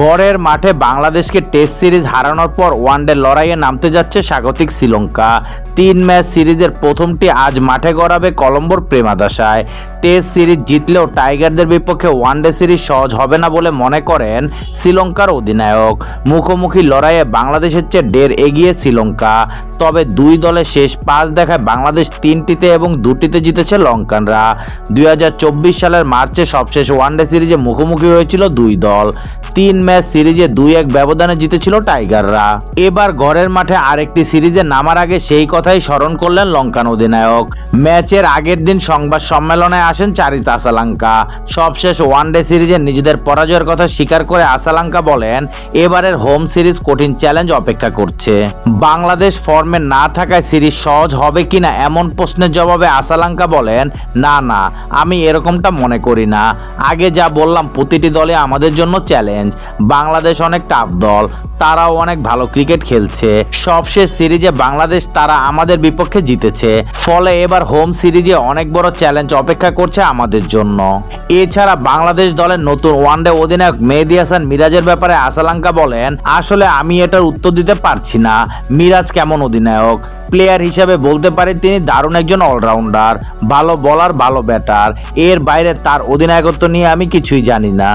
গড়ের মাঠে বাংলাদেশকে টেস্ট সিরিজ হারানোর পর ওয়ানডে লড়াইয়ে নামতে যাচ্ছে স্বাগতিক শ্রীলঙ্কা। তিন ম্যাচ সিরিজের প্রথমটি আজ মাঠে গড়াবে কলম্বোর প্রেমাদাসায় টেস্ট সিরিজ জিতলেও টাইগারদের বিপক্ষে ওয়ানডে সিরিজ সহজ হবে না বলে মনে করেন শ্রীলঙ্কার অধিনায়ক। মুখোমুখি লড়াইয়ে বাংলাদেশের চেয়ে ডের এগিয়ে শ্রীলঙ্কা। তবে দুই দলের শেষ পাঁচ দেখায় বাংলাদেশ তিনটিতে এবং দুটিতে জিতেছে লঙ্কানরা। দুই হাজার চব্বিশ সালের মার্চে সবশেষ ওয়ানডে সিরিজে মুখোমুখি হয়েছিল দুই দল। তিন ম্যাচ সিরিজে দুই এক ব্যবধানে জিতেছিল টাইগাররা। এবার ঘরের মাঠে আরেকটি সিরিজে নামার আগে সেই কথাই স্মরণ করলেন লঙ্কান অধিনায়ক। ম্যাচের আগের দিন সংবাদ সম্মেলনে আসেন চারিত আসালাঙ্কা। সবশেষ ওয়ানডে সিরিজে নিজেদের পরাজয়ের কথা স্বীকার করে আসালাঙ্কা বলেন, এবারের হোম সিরিজ কঠিন চ্যালেঞ্জ অপেক্ষা করছে। বাংলাদেশ ফর্মে না থাকায় সিরিজ সহজ হবে কিনা এমন প্রশ্নের জবাবে আসালাঙ্কা বলেন, না না, আমি এরকমটা মনে করি না। আগে যা বললাম প্রতিটি দলে আমাদের জন্য চ্যালেঞ্জ। বাংলাদেশ অনেক টাফ দল, তারাও অনেক ভালো ক্রিকেট খেলছে। সবশেষ সিরিজে বাংলাদেশ তারা আমাদের বিপক্ষে জিতেছে, ফলে এবার হোম সিরিজে অনেক বড় চ্যালেঞ্জ অপেক্ষা করছে আমাদের জন্য। এছাড়া বাংলাদেশ দলের নতুন ওয়ানডে অধিনায়ক মেহেদি হাসান মিরাজের ব্যাপারে আসালাঙ্কা বলেন, আসলে আমি এটার উত্তর দিতে পারছি না। মিরাজ কেমন অধিনায়ক? প্লেয়ার হিসাবে বলতে পারি তিনি দারুণ একজন অলরাউন্ডার ভালো বলার ভালো ব্যাটার এর বাইরে তার অধিনায়কত্ব নিয়ে আমি কিছুই জানি না।